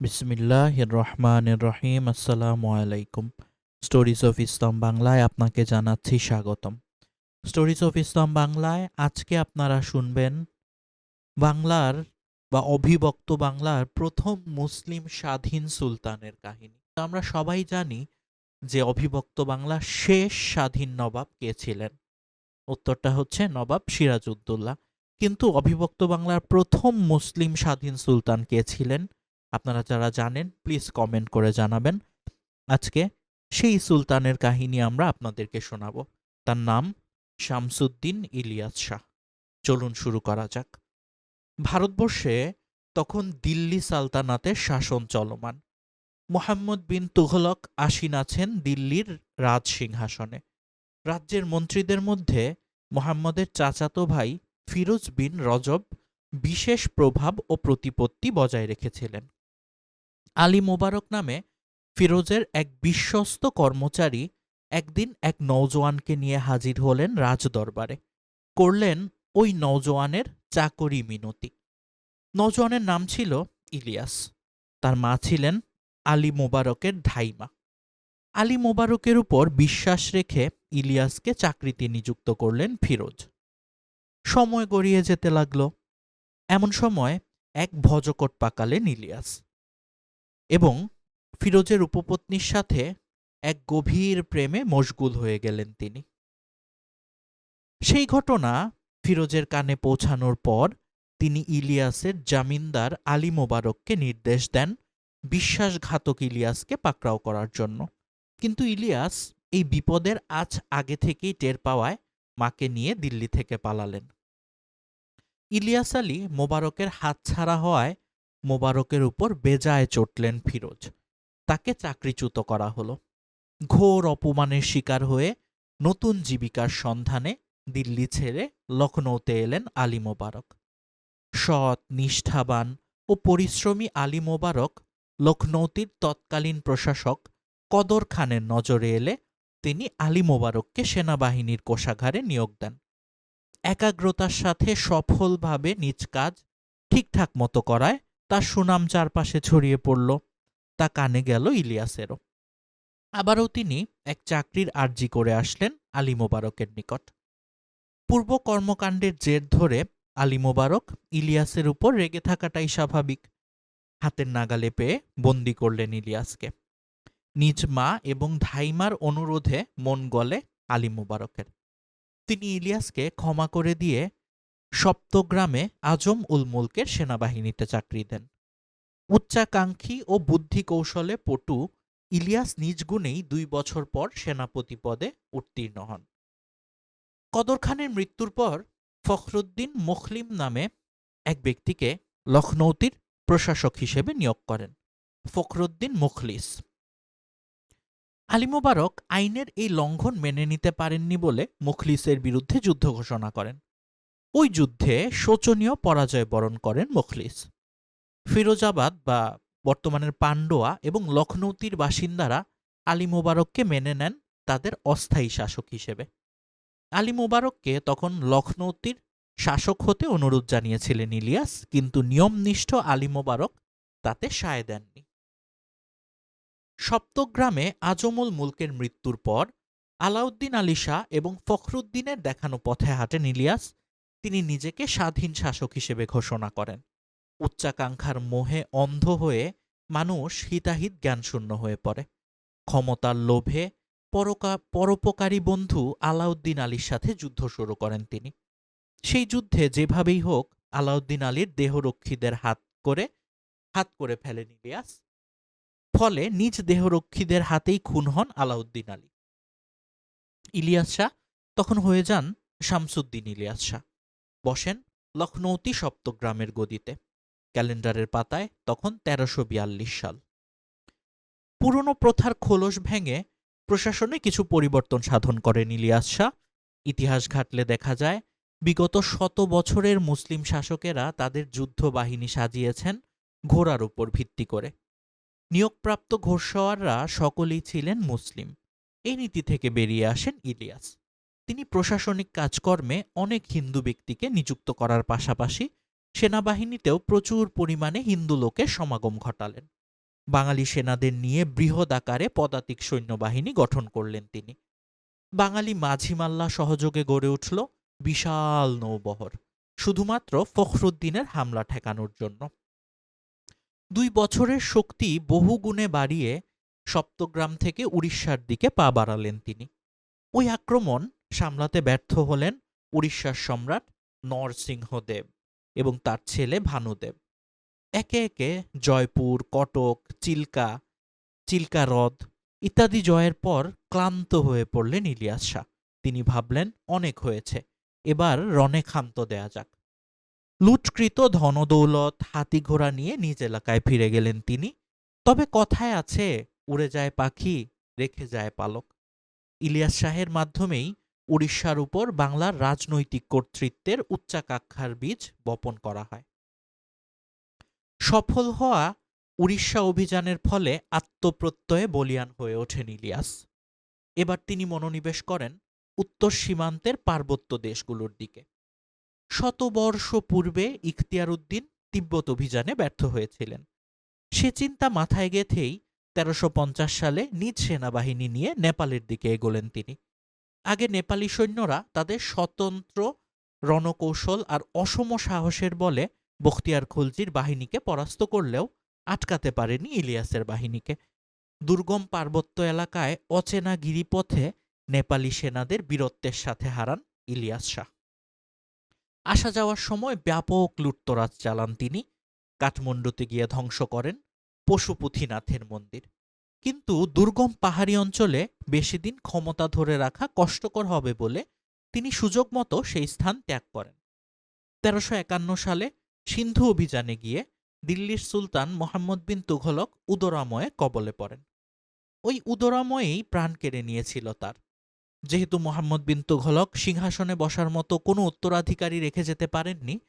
বিসমিল্লাহ রহমান রহিম আসসালামু আলাইকুম। স্টোরিজ অফ ইসলাম বাংলায় আপনাকে জানাচ্ছি স্বাগতম। স্টোরিজ অফ ইসলাম বাংলায় আজকে আপনারা শুনবেন বাংলার বা অভিভক্ত বাংলার প্রথম মুসলিম স্বাধীন সুলতানের কাহিনী। আমরা সবাই জানি যে অভিভক্ত বাংলার শেষ স্বাধীন নবাব কে ছিলেন। উত্তরটা হচ্ছে নবাব সিরাজউদ্দৌলা। কিন্তু অভিভক্ত বাংলার প্রথম মুসলিম স্বাধীন সুলতান কে ছিলেন? আপনারা যারা জানেন প্লিজ কমেন্ট করে জানাবেন। আজকে সেই সুলতানের কাহিনী আমরা আপনাদেরকে শোনাব। তার নাম শামসুদ্দিন ইলিয়াস শাহ। চলুন শুরু করা যাক। ভারতবর্ষে তখন দিল্লি সালতানাতের শাসন চলমান। মোহাম্মদ বিন তুঘলক আসীন আছেন দিল্লির রাজ সিংহাসনে। রাজ্যের মন্ত্রীদের মধ্যে মোহাম্মদের চাচাতো ভাই ফিরোজ বিন রজব বিশেষ প্রভাব ও প্রতিপত্তি বজায় রেখেছিলেন। আলী মোবারক নামে ফিরোজের এক বিশ্বস্ত কর্মচারী একদিন এক নৌজওয়ানকে নিয়ে হাজির হলেন রাজদরবারে। করলেন ওই নৌজওয়ানের চাকরি মিনতি। নৌজওয়ানের নাম ছিল ইলিয়াস। তার মা ছিলেন আলী মোবারকের ধাইমা আলী মোবারকের উপর বিশ্বাস রেখে ইলিয়াসকে চাকরিতে নিযুক্ত করলেন ফিরোজ। সময় গড়িয়ে যেতে লাগল। এমন সময় এক ভজকট পাকালেন ইলিয়াস। এবং ফিরোজের উপপত্নীর সাথে এক গভীর প্রেমে মশগুল হয়ে গেলেন তিনি। সেই ঘটনা ফিরোজের কানে পৌঁছানোর পর তিনি ইলিয়াসের জামিনদার আলী মোবারককে নির্দেশ দেন বিশ্বাসঘাতক ইলিয়াসকে পাকড়াও করার জন্য। কিন্তু ইলিয়াস এই বিপদের আজ আগে থেকেই টের পাওয়ায় মাকে নিয়ে দিল্লি থেকে পালালেন। ইলিয়াস আলী মোবারকের হাতছাড়া হওয়ায় মোবারকের উপর বেজায় চটলেন ফিরোজ। তাকে চাকরিচ্যুত করা হলো। ঘোর অপমানের শিকার হয়ে নতুন জীবিকার সন্ধানে দিল্লি ছেড়ে লখনৌতে এলেন আলী মোবারক। সৎ, নিষ্ঠাবান ও পরিশ্রমী আলী মোবারক লখনৌতির তৎকালীন প্রশাসক কদর খানের নজরে এলে তিনি আলী মোবারককে সেনাবাহিনীর কোষাগারে নিয়োগ দেন। একাগ্রতার সাথে সফলভাবে নিজ কাজ ঠিকঠাক মতো করায় তার সুনাম চারপাশে ছড়িয়ে পড়ল। তা কানে গেল ইলিয়াসেরও। আবারও তিনি এক চাকরির আর্জি করে আসলেন আলী মোবারকের নিকট। পূর্ব কর্মকাণ্ডের জের ধরে আলী মোবারক ইলিয়াসের উপর রেগে থাকাটাই স্বাভাবিক। হাতের নাগালে পেয়ে বন্দি করলেন ইলিয়াসকে। নিজ মা এবং ধাইমার অনুরোধে মন গলে আলী মোবারকের। তিনি ইলিয়াসকে ক্ষমা করে দিয়ে সপ্তগ্রামে আজম উল মুলকের সেনাবাহিনীতে চাকরি দেন। উচ্চাকাঙ্ক্ষী ও বুদ্ধি কৌশলে পটু ইলিয়াস নিজ গুণেই দুই বছর পর সেনাপতি পদে উত্তীর্ণ হন। কদর খানের মৃত্যুর পর ফখরুদ্দিন মুখলিম নামে এক ব্যক্তিকে লখনৌতির প্রশাসক হিসেবে নিয়োগ করেন, ফখরুদ্দিন মুখলিস। আলী মোবারক আইনের এই লঙ্ঘন মেনে নিতে পারেননি বলে মুখলিসের বিরুদ্ধে যুদ্ধ ঘোষণা করেন। ওই যুদ্ধে শোচনীয় পরাজয় বরণ করেন মুখলিস। ফিরোজাবাদ বা বর্তমানের পান্ডোয়া এবং লখনৌতির বাসিন্দারা আলী মোবারককে মেনে নেন তাদের অস্থায়ী শাসক হিসেবে। আলী মোবারককে তখন লখনৌতির শাসক হতে অনুরোধ জানিয়েছিলেন ইলিয়াস, কিন্তু নিয়মনিষ্ঠ আলী মোবারক তাতে সায় দেননি। সপ্তগ্রামে আজমুল মুলকের মৃত্যুর পর আলাউদ্দিন আলী শাহ এবং ফখরুদ্দিনের দেখানো পথে হাঁটেন ইলিয়াস তিনি নিজেকে স্বাধীন শাসক হিসেবে ঘোষণা করেন। উচ্চাকাঙ্ক্ষার মোহে অন্ধ হয়ে মানুষ হিতাহিত জ্ঞানশূন্য হয়ে পড়ে। ক্ষমতার লোভে পরকা, পরোপকারী বন্ধু আলাউদ্দিন আলীর সাথে যুদ্ধ শুরু করেন তিনি। সেই যুদ্ধে যেভাবেই হোক, আলাউদ্দিন আলীর দেহরক্ষীদের হাত করে হাত করে ফেলেন ইলিয়াস। ফলে নিজ দেহরক্ষীদের হাতেই খুন হন আলাউদ্দিন আলী। ইলিয়াস শাহ তখন হয়ে যান শামসুদ্দিন ইলিয়াস শাহ। বসেন লখনৌতি সপ্তগ্রামের গদিতে, ক্যালেন্ডারের পাতায় তখন তেরোশো বিয়াল্লিশ সাল। পুরনো প্রথার খোলস ভেঙে প্রশাসনে কিছু পরিবর্তন সাধন করেন ইলিয়াস শাহ। ইতিহাস ঘাটলে দেখা যায়, বিগত শত বছরের মুসলিম শাসকেরা তাদের যুদ্ধ বাহিনী সাজিয়েছেন ঘোড়ার উপর ভিত্তি করে। নিয়োগপ্রাপ্ত ঘোড়সওয়াররা সকলেই ছিলেন মুসলিম। এই নীতি থেকে বেরিয়ে আসেন ইলিয়াস। তিনি প্রশাসনিক কাজকর্মে অনেক হিন্দু ব্যক্তিকে নিযুক্ত করার পাশাপাশি সেনাবাহিনীতেও প্রচুর পরিমাণে হিন্দু লোকের সমাগম ঘটালেন। বাঙালি সেনাদের নিয়ে বৃহৎ আকারে পদাতিক সৈন্যবাহিনী গঠন করলেন তিনি। বাঙালি মাঝিমাল্লা সহযোগে গড়ে উঠল বিশাল নৌবহর, শুধুমাত্র ফখরুদ্দিনের হামলা ঠেকানোর জন্য। দুই বছরের শক্তি বহু গুণে বাড়িয়ে সপ্তগ্রাম থেকে উড়িষ্যার দিকে পা বাড়ালেন তিনি। ওই আক্রমণ সামলাতে ব্যর্থ হলেন উড়িষ্যার সম্রাট নরসিংহদেব এবং তার ছেলে ভানুদেব। একে একে জয়পুর, কটক, চিল্কা চিল্কা হ্রদ ইত্যাদি জয়ের পর ক্লান্ত হয়ে পড়লেন ইলিয়াস শাহ। তিনি ভাবলেন, অনেক হয়েছে, এবার রণে ক্ষান্ত দেয়া যাক। লুটকৃত ধনদৌলত হাতি ঘোড়া নিয়ে নিজ এলাকায় ফিরে গেলেন তিনি। তবে কথায় আছে, উড়ে যায় পাখি, রেখে যায় পালক। ইলিয়াস শাহের মাধ্যমেই উড়িষ্যার উপর বাংলার রাজনৈতিক কর্তৃত্বের উচ্চাকাঙ্ক্ষার বীজ বপন করা হয়। সফল হওয়া উড়িষ্যা অভিযানের ফলে আত্মপ্রত্যয়ে বলিয়ান হয়ে ওঠেন ইলিয়াস। এবার তিনি মনোনিবেশ করেন উত্তর সীমান্তের পার্বত্য দেশগুলোর দিকে। শতবর্ষ পূর্বে ইখতিয়ার উদ্দিন তিব্বত অভিযানে ব্যর্থ হয়েছিলেন। সে চিন্তা মাথায় গেথেই তেরোশো সালে নিজ সেনাবাহিনী নিয়ে নেপালের দিকে এগোলেন তিনি। আগে নেপালি সৈন্যরা তাদের স্বতন্ত্র রণকৌশল আর অসম সাহসের বলে বখতিয়ার খলজির বাহিনীকে পরাস্ত করলেও আটকাতে পারেনি ইলিয়াসের বাহিনীকে। দুর্গম পার্বত্য এলাকায় অচেনা গিরিপথে নেপালি সেনাদের বীরত্বের সাথে হারান ইলিয়াস শাহ। আসা যাওয়ার সময় ব্যাপক লুটতরাজ চালান তিনি। কাঠমান্ডুতে গিয়ে ধ্বংস করেন পশুপুথিনাথের মন্দির। কিন্তু দুর্গম পাহাড়ি অঞ্চলে বেশি দিন ক্ষমতা ধরে রাখা কষ্টকর হবে বলে তিনি সুযোগ মতো সেই স্থান ত্যাগ করেন। তেরোশো একান্ন সালে সিন্ধু অভিযানে গিয়ে দিল্লির সুলতান মোহাম্মদ বিন তুঘলক উদরাময়ে কবলে পড়েন। ওই উদরাময়েই প্রাণ কেড়ে নিয়েছিল তার। যেহেতু মোহাম্মদ বিন তুঘলক সিংহাসনে বসার মতো কোনো উত্তরাধিকারী রেখে যেতে পারেননি,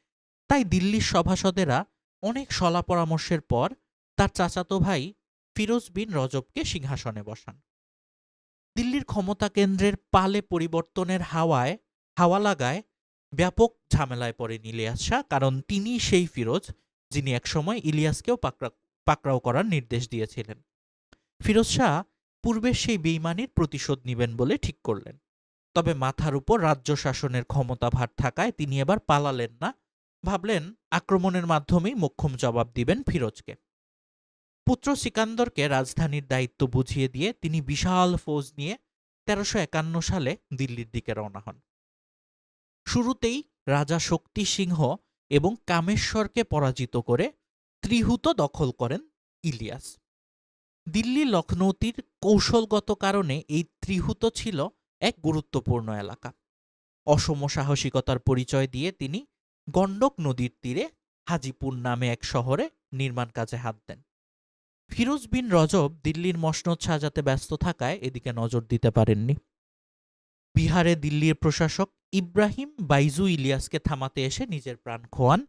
তাই দিল্লির সভাসদেরা অনেক সলা পরামর্শের পর তার চাচাতো ভাই ফিরোজ বিন রজবকে সিংহাসনে বসান। দিল্লির ক্ষমতা কেন্দ্রের পালে পরিবর্তনের হাওয়ায়, হাওয়া লাগায় ব্যাপক ঝামেলায় পড়েন ইলিয়াস শাহ, কারণ তিনি সেই ফিরোজ যিনি একসময় ইলিয়াসকেও পাকড়া, পাকড়াও করার নির্দেশ দিয়েছিলেন। ফিরোজ শাহ পূর্বের সেই বেইমানির প্রতিশোধ নেবেন বলে ঠিক করলেন। তবে মাথার উপর রাজ্য শাসনের ক্ষমতা ভার থাকায় তিনি এবার পালালেন না। ভাবলেন আক্রমণের মাধ্যমেই মোক্ষম জবাব দিবেন ফিরোজকে। পুত্র সিকান্দরকে রাজধানীর দায়িত্ব বুঝিয়ে দিয়ে তিনি বিশাল ফৌজ নিয়ে তেরোশো একান্ন সালে দিল্লির দিকে রওনা হন। শুরুতেই রাজা শক্তি সিংহ এবং কামেশ্বরকে পরাজিত করে ত্রিহুত দখল করেন ইলিয়াস। দিল্লি লখনৌতির কৌশলগত কারণে এই ত্রিহুত ছিল এক গুরুত্বপূর্ণ এলাকা। অসম সাহসিকতার পরিচয় দিয়ে তিনি গণ্ডক নদীর তীরে হাজিপুর নামে এক শহরে নির্মাণ কাজে হাত দেন। ফিরোজ বিন রজব দিল্লির মসনদ সাজাতে ব্যস্ত থাকায় এদিকে নজর দিতে পারেননি। বিহারে দিল্লির প্রশাসক ইব্রাহিম বাইজু ইলিয়াসকে থামাতে এসে নিজের প্রাণ খোয়ান।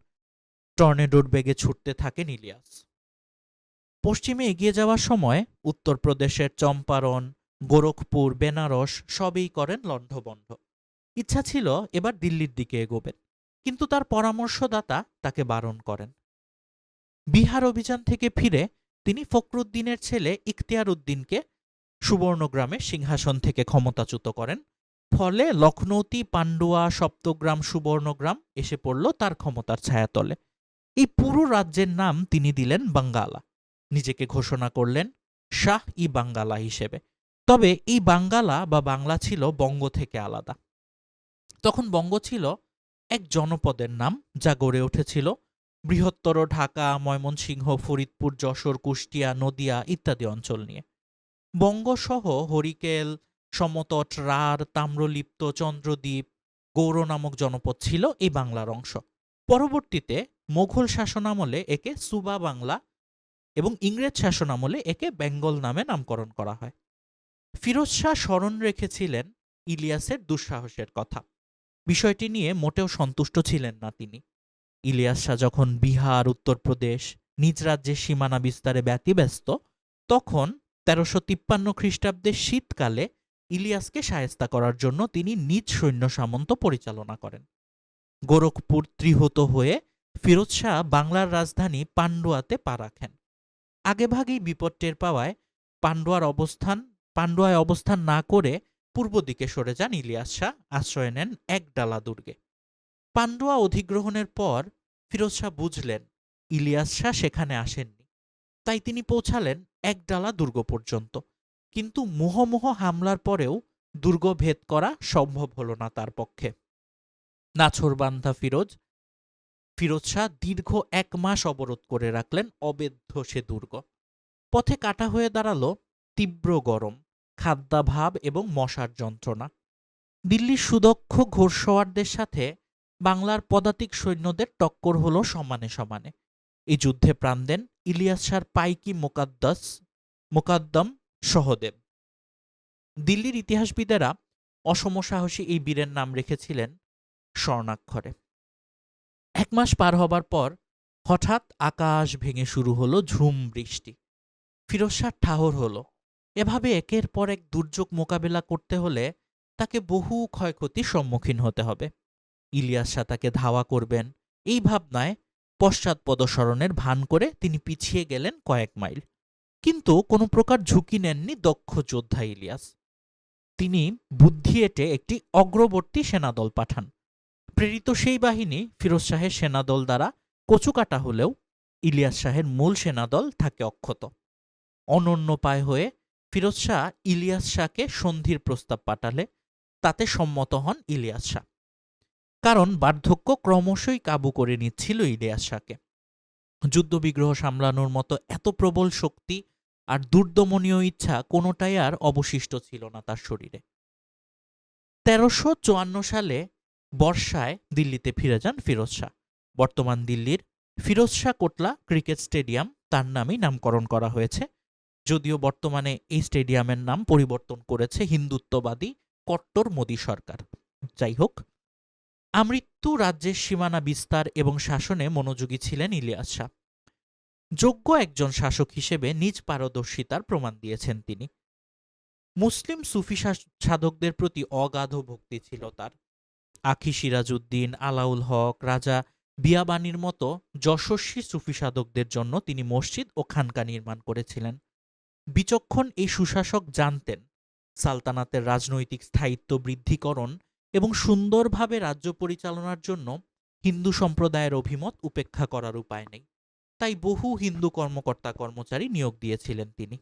টর্নেডোর বেগে ছুটতে থাকেন ইলিয়াস। পশ্চিমে এগিয়ে যাওয়ার সময় উত্তরপ্রদেশের চম্পারণ, গোরখপুর, বেনারস সবই করেন লণ্ডভণ্ড ইচ্ছা ছিল এবার দিল্লির দিকে এগোবেন, কিন্তু তার পরামর্শদাতা তাকে বারণ করেন। বিহার অভিযান থেকে ফিরে তিনি ফখরুদ্দিনের ছেলে ইখতিয়ার উদ্দিনকে সুবর্ণগ্রামে সিংহাসন থেকে ক্ষমতাচ্যুত করেন। ফলে লখনৌতি, পান্ডুয়া, সপ্তগ্রাম, সুবর্ণগ্রাম এসে পড়ল তার ক্ষমতার ছায়াতলে। এই পুরো রাজ্যের নাম তিনি দিলেন বাঙ্গালা। নিজেকে ঘোষণা করলেন শাহ ই বাঙ্গালা হিসেবে। তবে এই বাঙ্গালা বা বাংলা ছিল বঙ্গ থেকে আলাদা। তখন বঙ্গ ছিল এক জনপদের নাম যা গড়ে উঠেছিল বৃহত্তর ঢাকা, ময়মনসিংহ, ফরিদপুর, যশোর, কুষ্টিয়া, নদিয়া ইত্যাদি অঞ্চল নিয়ে। বঙ্গসহ হরিকেল, সমতট রার তাম্রলিপ্ত, চন্দ্রদ্বীপ গৌর নামক জনপদ ছিল এই বাংলার অংশ। পরবর্তীতে মোঘল শাসনামলে একে সুবা বাংলা এবং ইংরেজ শাসনামলে একে বেঙ্গল নামে নামকরণ করা হয়। ফিরোজ শাহ স্মরণ রেখেছিলেন ইলিয়াসের দুঃসাহসের কথা। বিষয়টি নিয়ে মোটেও সন্তুষ্ট ছিলেন না তিনি। ইলিয়াস শাহ যখন বিহার, উত্তরপ্রদেশ, নিজ রাজ্যের সীমানা বিস্তারে ব্যতিব্যস্ত, তখন তেরোশো তিপ্পান্ন খ্রিস্টাব্দের শীতকালে ইলিয়াসকে সায়স্তা করার জন্য তিনি নিজ সৈন্য সামন্ত পরিচালনা করেন। গোরখপুর ত্রিহত হয়ে ফিরোজ শাহ বাংলার রাজধানী পান্ডুয়াতে পা রাখেন। আগেভাগেই বিপদ টের পাওয়ায় পান্ডুয়ার অবস্থান, পান্ডুয়ায় অবস্থান না করে পূর্ব দিকে সরে যান ইলিয়াস শাহ, আশ্রয় নেন একডালা দুর্গে। পান্ডুয়া অধিগ্রহণের পর ফিরোজ শাহ বুঝলেন, ইলিয়াস শাহ সেখানে আসেননি। তাই তিনি পৌঁছালেন একডালা দুর্গ পর্যন্ত। কিন্তু মুহমুহ হামলার পরেও দুর্গ ভেদ করা সম্ভব হল না তার পক্ষে। নাছোড়বান্ধা ফিরোজ ফিরোজ শাহ দীর্ঘ এক মাস অবরোধ করে রাখলেন অবেধ্য সে দুর্গ। পথে কাটা হয়ে দাঁড়াল তীব্র গরম, খাদ্যাভাব এবং মশার যন্ত্রণা। দিল্লির সুদক্ষ ঘোরসওয়ারদের সাথে বাংলার পদাতিক সৈন্যদের টক্কর হলো সমানে সমানে। এই যুদ্ধে প্রাণ দেন ইলিয়াস শাহর পাইকি মোকাদ্দাস, মোকাদ্দম সহদেব। দিল্লির ইতিহাসবিদেরা অসম সাহসী এই বীরের নাম রেখেছিলেন স্বর্ণাক্ষরে। এক মাস পার হবার পর হঠাৎ আকাশ ভেঙে শুরু হলো ঝুম বৃষ্টি। ফিরোজ শাহ ঠাহর হলো। এভাবে একের পর এক দুর্যোগ মোকাবেলা করতে হলে তাকে বহু ক্ষয়ক্ষতির সম্মুখীন হতে হবে। ইলিয়াস শাহ তাকে ধাওয়া করবেন। এই ভাবনায় পশ্চাৎপদসরণের ভান করে তিনি পিছিয়ে গেলেন কয়েক মাইল। কিন্তু কোনো প্রকার ঝুঁকি নেননি দক্ষ যোদ্ধা ইলিয়াস। তিনি বুদ্ধি এটে একটি অগ্রবর্তী সেনাদল পাঠান। প্রেরিত সেই বাহিনী ফিরোজ শাহের সেনাদল দ্বারা কচুকাটা হলেও ইলিয়াস শাহের মূল সেনাদল থাকে অক্ষত। অনন্য পায় হয়ে ফিরোজ শাহ ইলিয়াস শাহকে সন্ধির প্রস্তাব পাঠালে তাতে সম্মত হন ইলিয়াস শাহ। কারণ বার্ধক্য ক্রমশই কাবু করে নিচ্ছিল ইলিয়াস শাহকে। যুদ্ধবিগ্রহ সামলানোর মতো এত প্রবল শক্তি আর দুর্দমনীয় ইচ্ছা কোনোটাই আর অবশিষ্ট ছিল না তার শরীরে। তেরোশো চুয়ান্ন সালে বর্ষায় দিল্লিতে ফিরে যান ফিরোজ শাহ। বর্তমান দিল্লির ফিরোজ শাহ কোটলা ক্রিকেট স্টেডিয়াম তার নামেই নামকরণ করা হয়েছে। যদিও বর্তমানে এই স্টেডিয়ামের নাম পরিবর্তন করেছে হিন্দুত্ববাদী কট্টর মোদী সরকার। যাই হোক আমৃত্যু রাজ্যের সীমানা বিস্তার এবং শাসনে মনোযোগী ছিলেন ইলিয়াস শাহ। যোগ্য একজন শাসক হিসেবে নিজ পারদর্শিতার প্রমাণ দিয়েছেন তিনি। মুসলিম সুফি সাধকদের প্রতি অগাধ ভক্তি ছিল তার। আখি সিরাজউদ্দিন, আলাউল হক, রাজা বিয়াবানির মতো যশস্বী সুফি সাধকদের জন্য তিনি মসজিদ ও খানকা নির্মাণ করেছিলেন। বিচক্ষণ এই সুশাসক জানতেন, সালতানাতের রাজনৈতিক স্থায়িত্ব বৃদ্ধিকরণ এবং সুন্দরভাবে রাজ্য পরিচালনার জন্য হিন্দু সম্প্রদায়ের অভিমত উপেক্ষা করার উপায় নেই। তাই বহু হিন্দু কর্মকর্তা কর্মচারী নিয়োগ দিয়েছিলেন তিনি।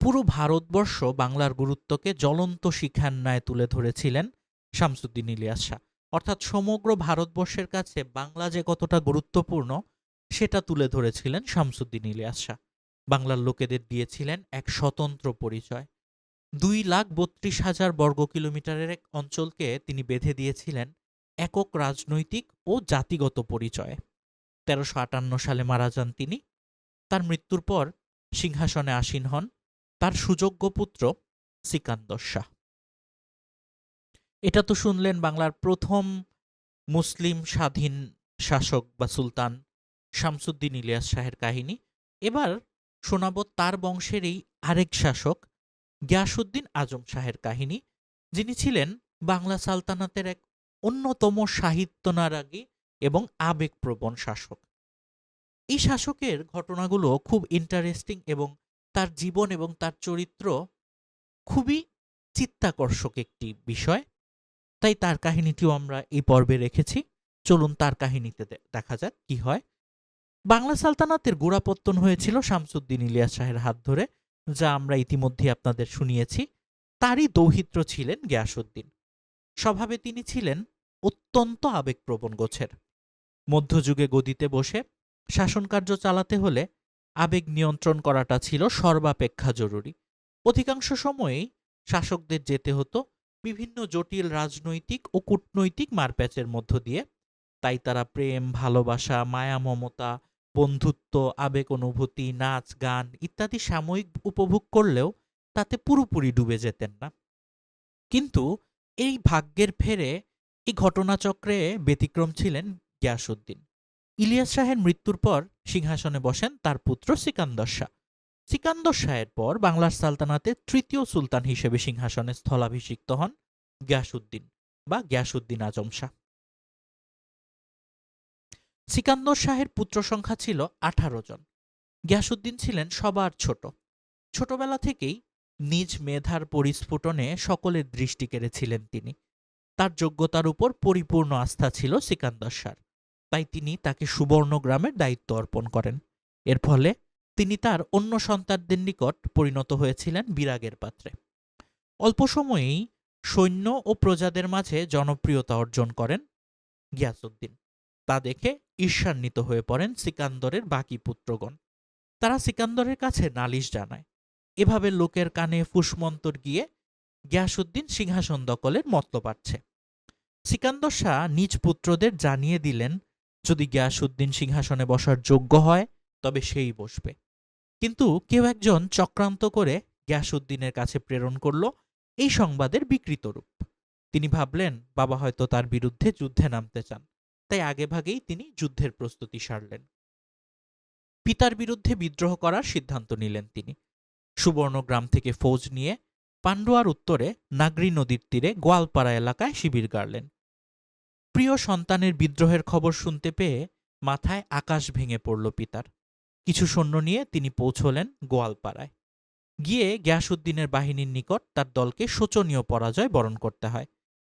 পুরো ভারতবর্ষ বাংলার গুরুত্বকে জ্বলন্ত শিখার ন্যায় তুলে ধরেছিলেন শামসুদ্দিন ইলিয়াস শাহ। অর্থাৎ সমগ্র ভারতবর্ষের কাছে বাংলা যে কতটা গুরুত্বপূর্ণ, সেটা তুলে ধরেছিলেন শামসুদ্দিন ইলিয়াস শাহ। বাংলার লোকেদের দিয়েছিলেন এক স্বতন্ত্র পরিচয়। দুই লাখ বত্রিশ হাজার বর্গ কিলোমিটারের এক অঞ্চলকে তিনি বেঁধে দিয়েছিলেন একক রাজনৈতিক ও জাতিগত পরিচয়ে। তেরোশো আটান্ন সালে মারা যান তিনি। তার মৃত্যুর পর সিংহাসনে আসীন হন তার সুযোগ্য পুত্র সিকান্দর শাহ। এটা তো শুনলেন বাংলার প্রথম মুসলিম স্বাধীন শাসক বা সুলতান শামসুদ্দিন ইলিয়াস শাহের কাহিনী। এবার শোনাব তার বংশেরই আরেক শাসক গিয়াসুদ্দিন আজম শাহের কাহিনী, যিনি ছিলেন বাংলা সালতানাতের এক অন্যতম সাহিত্যনারাগী এবং আবেগপ্রবণ শাসক। এই শাসকের ঘটনাগুলো খুব ইন্টারেস্টিং এবং তার জীবন এবং তার চরিত্র খুবই চিত্তাকর্ষক একটি বিষয়। তাই তার কাহিনীটিও আমরা এই পর্বে রেখেছি। চলুন তার কাহিনীতে দেখা যাক কি হয়। বাংলা সালতানাতের গোড়াপত্তন হয়েছিল শামসুদ্দিন ইলিয়াস শাহের হাত ধরে। যা আমরা ইতিমধ্যে আপনাদের শুনিয়েছি, তারই দৌহিত্র ছিলেন গিয়াসুদ্দিন স্বভাবে তিনি ছিলেন অত্যন্ত আবেগপ্রবণ গোছের। মধ্যযুগে গদিতে বসে শাসনকার্য চালাতে হলে আবেগ নিয়ন্ত্রণ করাটা ছিল সর্বাপেক্ষা জরুরি। অধিকাংশ সময়েই শাসকদের যেতে হতো বিভিন্ন জটিল রাজনৈতিক ও কূটনৈতিক মারপ্যাচের মধ্য দিয়ে। তাই তারা প্রেম, ভালোবাসা, মায়া, মমতা বন্ধুত্ব, আবেগ, অনুভূতি, নাচ, গান ইত্যাদি সাময়িক উপভোগ করলেও তাতে পুরোপুরি ডুবে যেতেন না। কিন্তু এই ভাগ্যের ফেরে এই ঘটনাচক্রে ব্যতিক্রম ছিলেন গিয়াসুদ্দিন ইলিয়াস শাহের মৃত্যুর পর সিংহাসনে বসেন তার পুত্র সিকান্দর শাহ। সিকান্দর শাহের পর বাংলার সালতানাতে তৃতীয় সুলতান হিসেবে সিংহাসনে স্থলাভিষিক্ত হন গিয়াসুদ্দিন বা গিয়াসুদ্দিন আজম শাহ। সিকান্দর শাহের পুত্র সংখ্যা ছিল আঠারো জন। গিয়াসুদ্দিন ছিলেন সবার ছোট। ছোটবেলা থেকেই নিজ মেধার পরিস্ফুটনে সকলের দৃষ্টি কেড়েছিলেন তিনি। তার যোগ্যতার উপর পরিপূর্ণ আস্থা ছিল সিকান্দর শাহর তাই তিনি তাকে সুবর্ণ গ্রামের দায়িত্ব অর্পণ করেন। এর ফলে তিনি তার অন্য সন্তানদের নিকট পরিণত হয়েছিলেন বিরাগের পাত্রে। অল্প সময়েই সৈন্য ও প্রজাদের মাঝে জনপ্রিয়তা অর্জন করেন গিয়াসুদ্দিন তা দেখে ঈর্ষান্বিত হয়ে পড়েন সিকান্দরের বাকি পুত্রগণ। তারা সিকান্দরের কাছে নালিশ জানায়। এভাবে লোকের কানে ফুসমন্তর গিয়ে গিয়াসুদ্দিন সিংহাসন দখলের মতলব পাচ্ছে। সিকান্দর শাহ নিজ পুত্রদের জানিয়ে দিলেন, যদি গিয়াসুদ্দিন সিংহাসনে বসার যোগ্য হয়, তবে সেই বসবে। কিন্তু কেউ একজন চক্রান্ত করে গিয়াসুদ্দিনের কাছে প্রেরণ করল এই সংবাদের বিকৃত রূপ। তিনি ভাবলেন, বাবা হয়তো তার বিরুদ্ধে যুদ্ধে নামতে চান। তাই আগেভাগেই তিনি যুদ্ধের প্রস্তুতি সারলেন। পিতার বিরুদ্ধে বিদ্রোহ করার সিদ্ধান্ত নিলেন তিনি। সুবর্ণগ্রাম থেকে ফৌজ নিয়ে পান্ডুয়ার উত্তরে নাগরি নদীর তীরে গোয়ালপাড়া এলাকায় শিবির গাড়লেন। প্রিয় সন্তানের বিদ্রোহের খবর শুনতে পেয়ে মাথায় আকাশ ভেঙে পড়ল পিতার। কিছু সৈন্য নিয়ে তিনি পৌঁছলেন গোয়ালপাড়ায়। গিয়ে গ্যাসউদ্দিনের বাহিনীর নিকট তার দলকে শোচনীয় পরাজয় বরণ করতে হয়।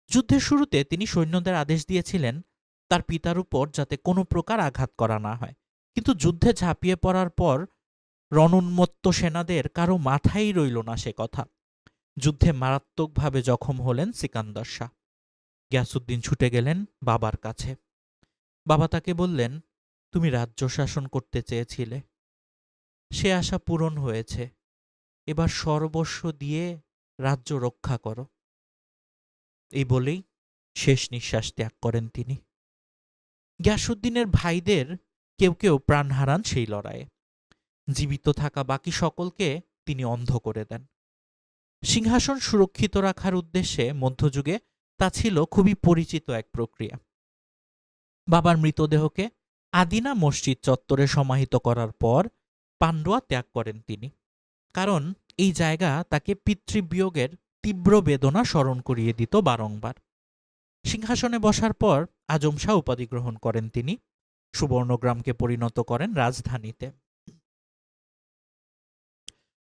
যুদ্ধের শুরুতে তিনি সৈন্যদের আদেশ দিয়েছিলেন তার পিতার উপর যাতে কোনো প্রকার আঘাত করা না হয়। কিন্তু যুদ্ধে ঝাঁপিয়ে পড়ার পর রণোন্মত্ত সেনাদের কারও মাথায় রইল না সে কথা। যুদ্ধে মারাত্মকভাবে জখম হলেন সিকান্দর শাহ। গ্যাসুদ্দিন ছুটে গেলেন বাবার কাছে। বাবা তাকে বললেন, তুমি রাজ্য শাসন করতে চেয়েছিলে। সে আশা পূরণ হয়েছে। এবার সর্বস্ব দিয়ে রাজ্য রক্ষা করো। এই বলেই শেষ নিঃশ্বাস ত্যাগ করেন তিনি। গ্যাসুদ্দিনের ভাইদের কেউ কেউ প্রাণ হারান সেই লড়াইয়ে। জীবিত থাকা বাকি সকলকে তিনি অন্ধ করে দেন। সিংহাসন সুরক্ষিত রাখার উদ্দেশ্যে মধ্যযুগে তা ছিল খুবই পরিচিত এক প্রক্রিয়া। বাবার মৃতদেহকে আদিনা মসজিদ চত্বরে সমাহিত করার পর পান্ডুয়া ত্যাগ করেন তিনি। কারণ এই জায়গা তাকে পিতৃবিয়োগের তীব্র বেদনা স্মরণ করিয়ে দিত বারংবার। সিংহাসনে বসার পর আজম শাহ উপাধি গ্রহণ করেন তিনি। সুবর্ণগ্রামকে পরিণত করেন রাজধানীতে।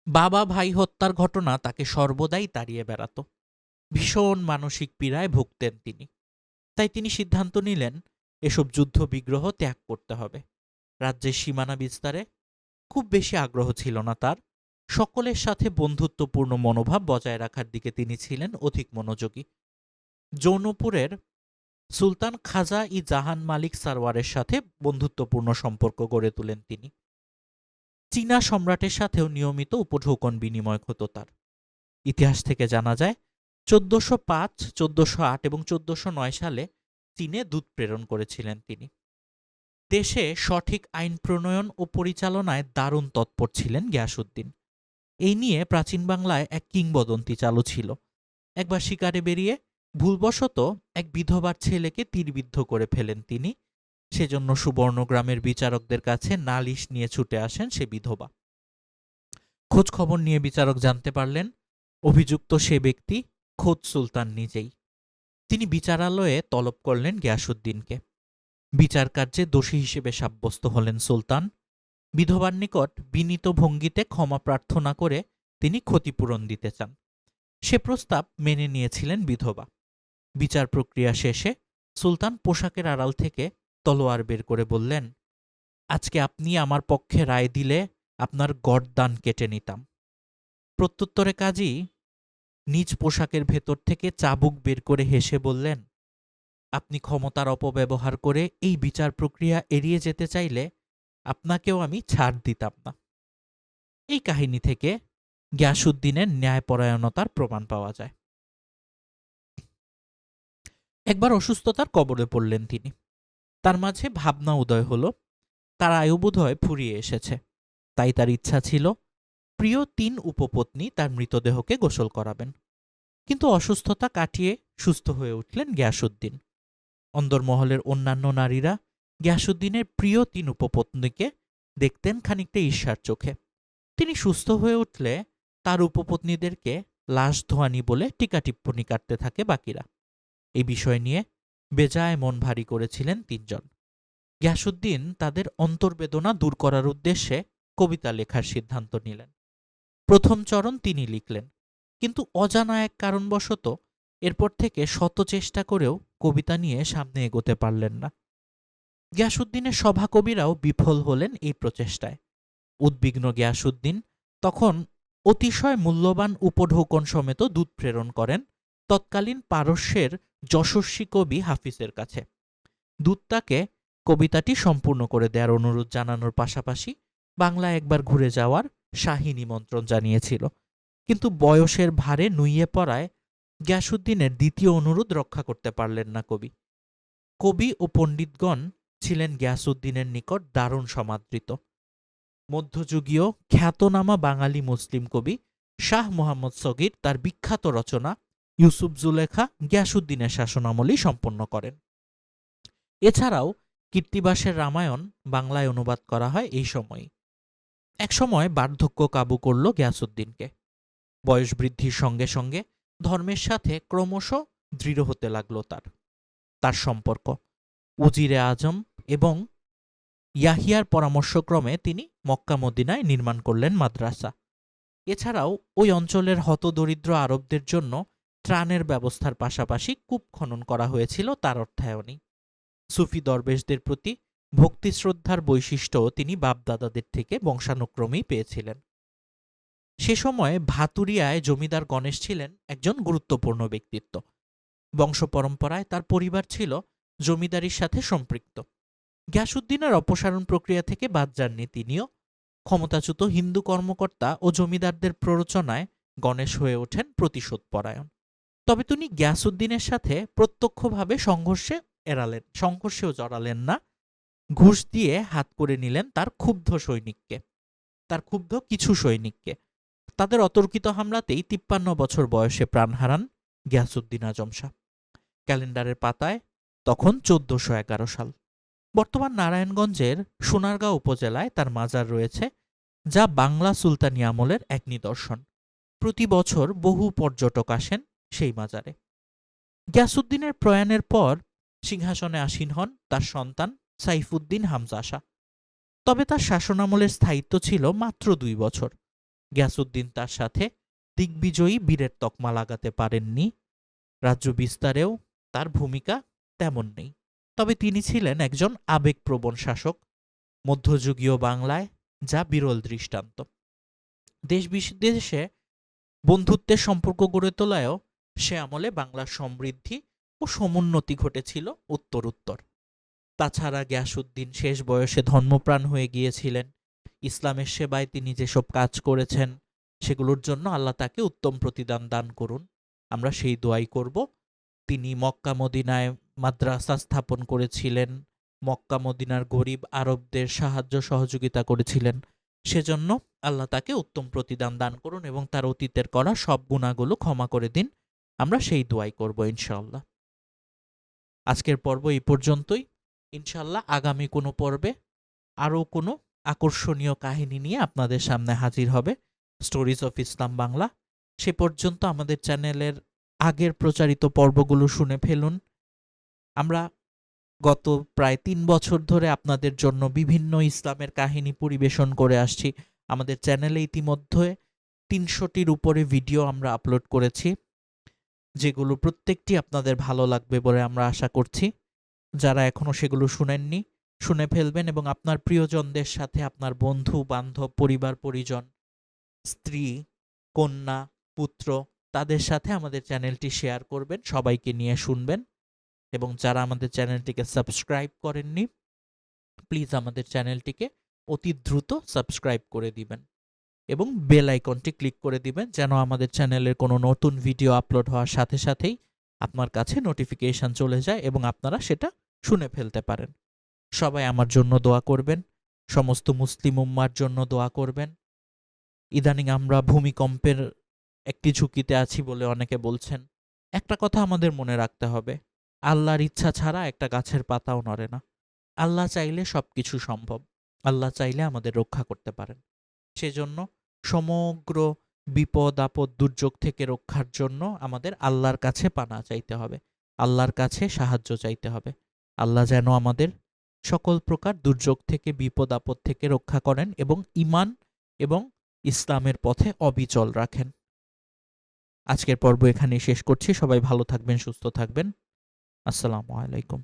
বাবা ভাই হত্যার ঘটনা তাকে সর্বদাই তাড়িয়ে বেড়াত। ভীষণ মানসিক পীড়ায় ভুগতেন তিনি। তাই তিনি সিদ্ধান্ত নিলেন, এসব যুদ্ধ বিগ্রহ ত্যাগ করতে হবে। রাজ্যের সীমানা বিস্তারে খুব বেশি আগ্রহ ছিল না তার। সকলের সাথে বন্ধুত্বপূর্ণ মনোভাব বজায় রাখার দিকে তিনি ছিলেন অধিক মনোযোগী। জৌনপুরের সুলতান খাজা ই জাহান মালিক সারওয়ারের সাথে বন্ধুত্বপূর্ণ সম্পর্ক গড়ে তোলেন তিনি। চীনা সম্রাটের সাথেও নিয়মিত উপঢৌকন বিনিময় হতো তার। ইতিহাস থেকে জানা যায়, চোদ্দশো পাঁচ, চোদ্দশো আট এবং চোদ্দশো নয় সালে চীনে দূত প্রেরণ করেছিলেন তিনি। দেশে সঠিক আইন প্রণয়ন ও পরিচালনায় দারুণ তৎপর ছিলেন গিয়াসুদ্দিন এই নিয়ে প্রাচীন বাংলায় এক কিংবদন্তি চালু ছিল। একবার শিকারে বেরিয়ে ভুলবশত এক বিধবার ছেলেকে তীরবিদ্ধ করে ফেলেন তিনি। সেজন্য সুবর্ণগ্রামের বিচারকদের কাছে নালিশ নিয়ে ছুটে আসেন সে বিধবা। খোঁজ খবর নিয়ে বিচারক জানতে পারলেন, অভিযুক্ত সে ব্যক্তি খোদ সুলতান নিজেই। তিনি বিচারালয়ে তলব করলেন গিয়াসুদ্দিনকে বিচার কার্যে দোষী হিসেবে সাব্যস্ত হলেন সুলতান। বিধবার নিকট বিনীত ভঙ্গিতে ক্ষমা প্রার্থনা করে তিনি ক্ষতিপূরণ দিতে চান। সে প্রস্তাব মেনে নিয়েছিলেন বিধবা। বিচার প্রক্রিয়া শেষে সুলতান পোশাকের আড়াল থেকে তলোয়ার বের করে বললেন, আজকে আপনি আমার পক্ষে রায় দিলে আপনার গড়দান কেটে নিতাম। প্রত্যুত্তরে কাজী নিজ পোশাকের ভেতর থেকে চাবুক বের করে হেসে বললেন, আপনি ক্ষমতার অপব্যবহার করে এই বিচার প্রক্রিয়া এড়িয়ে যেতে চাইলে আপনাকেও আমি ছাড় দিতাম না। এই কাহিনী থেকে গ্যাসুদ্দিনের ন্যায়পরায়ণতার প্রমাণ পাওয়া যায়। একবার অসুস্থতার কবরে পড়লেন তিনি। তার মাঝে ভাবনা উদয় হল, তার আয়ুবোধয় ফুরিয়ে এসেছে। তাই তার ইচ্ছা ছিল, প্রিয় তিন উপপত্নী তার মৃতদেহকে গোসল করাবেন। কিন্তু অসুস্থতা কাটিয়ে সুস্থ হয়ে উঠলেন গ্যাসুদ্দিন অন্দরমহলের অন্যান্য নারীরা গ্যাসুদ্দিনের প্রিয় তিন উপপত্নীকে দেখতেন খানিকটা ঈর্ষার চোখে। তিনি সুস্থ হয়ে উঠলে তার উপপত্নীদেরকে লাশ ধোয়ানি বলে টিকাটিপ্পনি কাটতে থাকে বাকিরা। এই বিষয় নিয়ে বেজায় মন ভারী করেছিলেন তিনজন। গ্যাসুদ্দিন তাদের অন্তর্বেদনা দূর করার উদ্দেশ্যে কবিতা লেখার সিদ্ধান্ত নিলেন। প্রথম চরণ তিনি লিখলেন, কিন্তু অজানা এক কারণবশত এরপর থেকে শত চেষ্টা করেও কবিতা নিয়ে সামনে এগোতে পারলেন না। গিয়াসুদ্দিনের সভাকবিরাও বিফল হলেন এই প্রচেষ্টায়। উদ্বিগ্ন গিয়াসুদ্দিন তখন অতিশয় মূল্যবান উপঢৌকন সমেত দূত প্রেরণ করেন তৎকালীন পারস্যের যশস্বী কবি হাফিজের কাছে। দূত তাকে কবিতাটি সম্পূর্ণ করে দেওয়ার অনুরোধ জানানোর পাশাপাশি বাংলা একবার ঘুরে যাওয়ার শাহী নিমন্ত্রণ জানিয়েছিল। কিন্তু বয়সের ভারে নুইয়ে পড়ায় গ্যাসুদ্দিনের দ্বিতীয় অনুরোধ রক্ষা করতে পারলেন না কবি। কবি ও পণ্ডিতগণ ছিলেন গ্যাসুদ্দিনের নিকট দারুণ সমাদৃত। মধ্যযুগীয় খ্যাতনামা বাঙালি মুসলিম কবি শাহ মোহাম্মদ সগির তার বিখ্যাত রচনা ইউসুফ জুলেখা গ্যাসুদ্দিনের শাসনামলেই সম্পন্ন করেন। এছাড়াও কীর্তিবাসের রামায়ণ বাংলায় অনুবাদ করা হয় এই সময়ই একসময় বার্ধক্য কাবু করল গ্যাসুদ্দিনকে বয়স বৃদ্ধির সঙ্গে সঙ্গে ধর্মের সাথে ক্রমশ দৃঢ় হতে লাগল তার। তার সম্পর্ক, উজিরে আজম এবং ইয়াহিয়ার পরামর্শক্রমে তিনি মক্কা মদিনায় নির্মাণ করলেন মাদ্রাসা। এছাড়াও ওই অঞ্চলের হতদরিদ্র আরবদের জন্য ত্রাণের ব্যবস্থার পাশাপাশি কূপ খনন করা হয়েছিল তার অর্থায়নই। সুফি দরবেশদের প্রতি ভক্তি শ্রদ্ধার বৈশিষ্ট্য তিনি বাপদাদাদের থেকে বংশানুক্রমেই পেয়েছিলেন। সে সময়ে ভাতুরিয়ায় জমিদার গণেশ ছিলেন একজন গুরুত্বপূর্ণ ব্যক্তিত্ব। বংশ পরম্পরায় তার পরিবার ছিল জমিদারির সাথে সম্পৃক্ত। গ্যাসুদ্দিনের অপসারণ প্রক্রিয়া থেকে বাদ যাননি তিনিও। ক্ষমতাচ্যুত হিন্দু কর্মকর্তা ও জমিদারদের প্ররোচনায় গণেশ হয়ে ওঠেন প্রতিশোধপরায়ণ। তবে তিনি গ্যাসুদ্দিনের সাথে প্রত্যক্ষভাবে সংঘর্ষে এড়ালেন, সংঘর্ষেও জড়ালেন না। ঘুষ দিয়ে হাত করে নিলেন তার ক্ষুব্ধ সৈনিককে, তার ক্ষুব্ধ কিছু সৈনিককে। তাদের অতর্কিত হামলাতেই তিপ্পান্ন বছর বয়সে প্রাণ হারান গিয়াসুদ্দিন আজম শাহ। ক্যালেন্ডারের পাতায়, তখন চোদ্দশো এগারো সাল। বর্তমান নারায়ণগঞ্জের সোনারগাঁও উপজেলায় তার মাজার রয়েছে, যা বাংলা সুলতানি আমলের এক নিদর্শন। প্রতি বছর বহু পর্যটক আসেন সেই মাজারে। গিয়াসুদ্দিনের প্রয়াণের পর সিংহাসনে আসীন হন তার সন্তান সাইফুদ্দিন হামজা শাহ। তবে তার শাসনামলের স্থায়িত্ব ছিল মাত্র দুই বছর। গিয়াসুদ্দিন তার সাথে দিগ্বিজয়ী বীরের তকমা লাগাতে পারেননি। রাজ্য বিস্তারেও তার ভূমিকা তেমন নেই। তবে তিনি ছিলেন একজন আবেগপ্রবণ শাসক, মধ্যযুগীয় বাংলায় যা বিরল দৃষ্টান্ত। দেশ বিদেশে বন্ধুত্বের সম্পর্ক গড়ে তোলায়ও সে আমলে বাংলার সমৃদ্ধি ও সমুন্নতি ঘটেছিল উত্তর উত্তর তাছাড়া গ্যাসুদ্দিন শেষ বয়সে ধর্মপ্রাণ হয়ে গিয়েছিলেন। ইসলামের সেবায় তিনি যেসব কাজ করেছেন, সেগুলোর জন্য আল্লাহ তাকে উত্তম প্রতিদান দান করুন। আমরা সেই দোয়াই করব। তিনি মক্কা মদিনায় মাদ্রাসা স্থাপন করেছিলেন, মক্কা মদিনার গরিব আরবদের সাহায্য সহযোগিতা করেছিলেন। সেজন্য আল্লাহ তাকে উত্তম প্রতিদান দান করুন এবং তার অতীতের করা সব গুণাগুলো ক্ষমা করে দিন। আমরা সেই দোয়াই করব ইনশাল্লাহ আজকের পর্ব এই পর্যন্তই। ইনশাল্লাহ আগামী কোনো পর্বে আরও কোনো আকর্ষণীয় কাহিনী নিয়ে আপনাদের সামনে হাজির হবে। স্টোরিজ অফ ইসলাম বাংলা সে পর্যন্ত আমাদের চ্যানেলের আগের প্রচারিত পর্বগুলো শুনে ফেলুন। আমরা গত প্রায় তিন বছর ধরে আপনাদের জন্য বিভিন্ন ইসলামের কাহিনী পরিবেশন করে আসছি। আমাদের চ্যানেলে ইতিমধ্যে তিনশোটির উপরে ভিডিও আমরা আপলোড করেছি। যেগুলো প্রত্যেকটি আপনাদের ভালো লাগবে বলে আমরা আশা করছি। যারা এখনও সেগুলো শুনেননি, শুনে ফেলবেন এবং আপনার প্রিয়জনদের সাথে আপনার বন্ধু, বান্ধব, পরিবার, পরিজন, স্ত্রী, কন্যা, পুত্র, তাদের সাথে আমাদের চ্যানেলটি শেয়ার করবেন, সবাইকে নিয়ে শুনবেন এবং যারা আমাদের চ্যানেলটিকে সাবস্ক্রাইব করেননি, প্লিজ আমাদের চ্যানেলটিকে অতি দ্রুত সাবস্ক্রাইব করে দিবেন। এবং বেল আইকনটি ক্লিক করে দিবেন যেন আমাদের চ্যানেলের কোনো নতুন ভিডিও আপলোড হওয়ার সাথে সাথেই আপনার কাছে নোটিফিকেশন চলে যায় এবং আপনারা সেটা শুনে ফেলতে পারেন। সবাই আমার জন্য দোয়া করবেন, সমস্ত মুসলিম উম্মার জন্য দোয়া করবেন। ইদানিং আমরা ভূমিকম্পের একটি ঝুঁকিতে আছি বলে অনেকে বলছেন, একটা কথা আমাদের মনে রাখতে হবে, আল্লাহর ইচ্ছা ছাড়া একটা গাছের পাতাও নড়ে না। আল্লাহ চাইলে সব কিছু সম্ভব, আল্লাহ চাইলে আমাদের রক্ষা করতে পারেন। সেজন্য সমগ্র বিপদ, আপদ, দুর্যোগ থেকে রক্ষার জন্য আমাদের আল্লাহর কাছে পানা চাইতে হবে। আল্লাহর কাছে সাহায্য চাইতে হবে। আল্লাহ যেন আমাদের সকল প্রকার দুর্যোগ থেকে, বিপদ, আপদ থেকে রক্ষা করেন এবং ইমান এবং ইসলামের পথে অবিচল রাখেন। আজকের পর্ব এখানেই শেষ করছি। সবাই ভালো থাকবেন, সুস্থ থাকবেন। আসসালামু আলাইকুম।